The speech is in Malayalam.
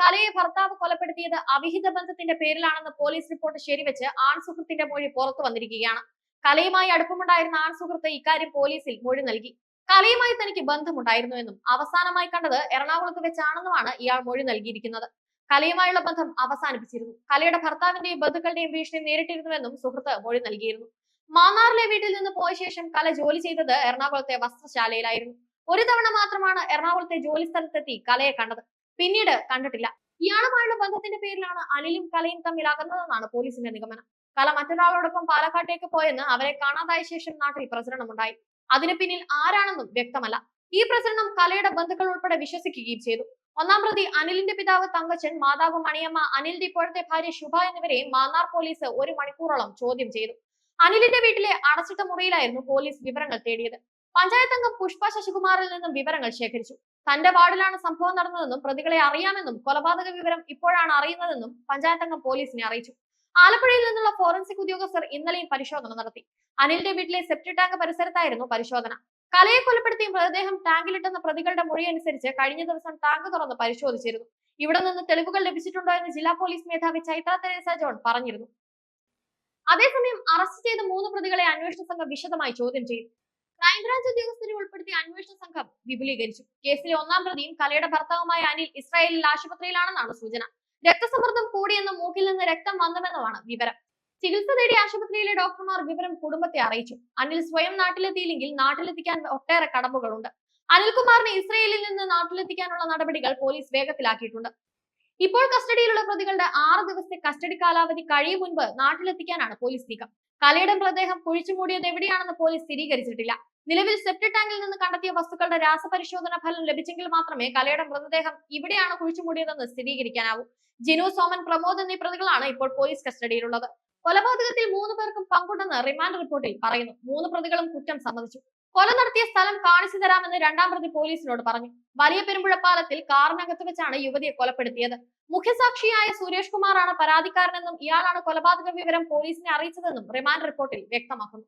കലയെ ഭർത്താവ് കൊലപ്പെടുത്തിയത് അവിഹിത ബന്ധത്തിന്റെ പേരിലാണെന്ന് പോലീസ് റിപ്പോർട്ട് ശരിവെച്ച് ആൺ സുഹൃത്തിന്റെ മൊഴി പുറത്തു വന്നിരിക്കുകയാണ്. കലയുമായി അടുപ്പമുണ്ടായിരുന്ന ആൺ സുഹൃത്ത് ഇക്കാര്യം പോലീസിൽ മൊഴി നൽകി. കലയുമായി തനിക്ക് ബന്ധമുണ്ടായിരുന്നുവെന്നും അവസാനമായി കണ്ടത് എറണാകുളത്ത് വെച്ചാണെന്നുമാണ് ഇയാൾ മൊഴി നൽകിയിരിക്കുന്നത്. കലയുമായുള്ള ബന്ധം അവസാനിപ്പിച്ചിരുന്നു. കലയുടെ ഭർത്താവിന്റെയും ബന്ധുക്കളുടെയും ഭീഷണി നേരിട്ടിരുന്നുവെന്നും സുഹൃത്ത് മൊഴി നൽകിയിരുന്നു. മാന്നാറിലെ വീട്ടിൽ നിന്ന് പോയ ശേഷം കല ജോലി ചെയ്തത് എറണാകുളത്തെ വസ്ത്രശാലയിലായിരുന്നു. ഒരു തവണ മാത്രമാണ് എറണാകുളത്തെ ജോലി സ്ഥലത്തെത്തി കലയെ കണ്ടത്. പിന്നീട് കണ്ടിട്ടില്ല. ഇയാളുമായുള്ള ബന്ധത്തിന്റെ പേരിലാണ് അനിലും കലയും തമ്മിൽ അകന്നതെന്നാണ് പോലീസിന്റെ നിഗമനം. കല മറ്റൊരാളോടൊപ്പം പാലക്കാട്ടേക്ക് പോയെന്ന് അവരെ കാണാതായ ശേഷം നാട്ടിൽ പ്രസരണമുണ്ടായി അതിന് പിന്നിൽ ആരാണെന്നും വ്യക്തമല്ല. ഈ പ്രസരണം കലയുടെ ബന്ധുക്കൾ ഉൾപ്പെടെ വിശ്വസിക്കുകയും ചെയ്തു. ഒന്നാം പ്രതി അനിലിന്റെ പിതാവ് തങ്കച്ചൻ മാതാവ് മണിയമ്മ അനിലിന്റെ ഇപ്പോഴത്തെ ഭാര്യ ശുഭ എന്നിവരെയും മാന്നാർ പോലീസ് ഒരു മണിക്കൂറോളം ചോദ്യം ചെയ്തു. അനിലിന്റെ വീട്ടിലെ അടച്ചിട്ട മുറിയിലായിരുന്നു പോലീസ് വിവരങ്ങൾ തേടിയത്. പഞ്ചായത്ത് അംഗം പുഷ്പ ശശികുമാറിൽ നിന്നും വിവരങ്ങൾ ശേഖരിച്ചു. തന്റെ വാർഡിലാണ് സംഭവം നടന്നതെന്നും പ്രതികളെ അറിയാമെന്നും കൊലപാതക വിവരം ഇപ്പോഴാണ് അറിയുന്നതെന്നും പഞ്ചായത്ത് അംഗം പോലീസിനെ അറിയിച്ചു. ആലപ്പുഴയിൽ നിന്നുള്ള ഫോറൻസിക് ഉദ്യോഗസ്ഥർ ഇന്നലെയും പരിശോധന നടത്തി. അനിലിന്റെ വീട്ടിലെ സെപ്റ്റി ടാങ്ക് പരിസരത്തായിരുന്നു പരിശോധന. കലയെ കൊലപ്പെടുത്തിയ മൃതദേഹം ടാങ്കിലിട്ടെന്ന പ്രതികളുടെ മൊഴി അനുസരിച്ച് കഴിഞ്ഞ ദിവസം ടാങ്ക് തുറന്ന് പരിശോധിച്ചിരുന്നു. ഇവിടെ നിന്ന് തെളിവുകൾ ലഭിച്ചിട്ടുണ്ടോ എന്ന് ജില്ലാ പോലീസ് മേധാവി ചൈത്ര തെരേസ ജോൺ പറഞ്ഞിരുന്നു. അതേസമയം അറസ്റ്റ് ചെയ്ത മൂന്ന് പ്രതികളെ അന്വേഷണ സംഘം വിശദമായി ചോദ്യം ചെയ്തു. ക്രൈംബ്രാഞ്ച് ഉദ്യോഗസ്ഥരെ ഉൾപ്പെടുത്തിയ അന്വേഷണ സംഘം വിപുലീകരിച്ചു. കേസിലെ ഒന്നാം പ്രതിയും കലയുടെ ഭർത്താവുമായ അനിൽ ഇസ്രായേലിൽ ആശുപത്രിയിലാണെന്നാണ് സൂചന. രക്തസമ്മർദ്ദം കൂടിയെന്നും മൂക്കിൽ നിന്ന് രക്തം വന്നുവെന്നുമാണ് വിവരം. ചികിത്സ തേടി ആശുപത്രിയിലെ ഡോക്ടർമാർ വിവരം കുടുംബത്തെ അറിയിച്ചു. അനിൽ സ്വയം നാട്ടിലെത്തിയില്ലെങ്കിൽ നാട്ടിലെത്തിക്കാൻ ഒട്ടേറെ കടമ്പകളുണ്ട്. അനിൽകുമാറിനെ ഇസ്രയേലിൽ നിന്ന് നാട്ടിലെത്തിക്കാനുള്ള നടപടികൾ പോലീസ് വേഗത്തിലാക്കിയിട്ടുണ്ട്. ഇപ്പോൾ കസ്റ്റഡിയിലുള്ള പ്രതികളുടെ ആറ് ദിവസത്തെ കസ്റ്റഡി കാലാവധി കഴിയും മുൻപ് നാട്ടിലെത്തിക്കാനാണ് പോലീസ് നീക്കം. കലയുടെ മൃതദേഹം കുഴിച്ചു മൂടിയത് എവിടെയാണെന്ന് പോലീസ് സ്ഥിരീകരിച്ചിട്ടില്ല. നിലവിൽ സെപ്റ്റ് ടാങ്കിൽ നിന്ന് കണ്ടെത്തിയ വസ്തുക്കളുടെ രാസപരിശോധന ഫലം ലഭിച്ചെങ്കിൽ മാത്രമേ കലയുടെ മൃതദേഹം ഇവിടെയാണ് കുഴിച്ചുമൂടിയതെന്ന് സ്ഥിരീകരിക്കാനാവൂ. ജിനു സോമൻ പ്രമോദ് എന്നീ പ്രതികളാണ് ഇപ്പോൾ പോലീസ് കസ്റ്റഡിയിലുള്ളത്. കൊലപാതകത്തിൽ മൂന്ന് പേർക്കും പങ്കുണ്ടെന്ന് റിമാൻഡ് റിപ്പോർട്ടിൽ പറയുന്നു. മൂന്ന് പ്രതികളും കുറ്റം സമ്മതിച്ചു. കൊല നടത്തിയ സ്ഥലം കാണിച്ചു തരാമെന്ന് രണ്ടാം പ്രതി പോലീസിനോട് പറഞ്ഞു. വലിയ പെരുമ്പുഴ പാലത്തിൽ കാറിനകത്ത് വെച്ചാണ് യുവതിയെ കൊലപ്പെടുത്തിയത്. മുഖ്യസാക്ഷിയായ സുരേഷ് കുമാറാണ് പരാതിക്കാരനെന്നും ഇയാളാണ് കൊലപാതക വിവരം പോലീസിനെ അറിയിച്ചതെന്നും റിമാൻഡ് റിപ്പോർട്ടിൽ വ്യക്തമാക്കുന്നു.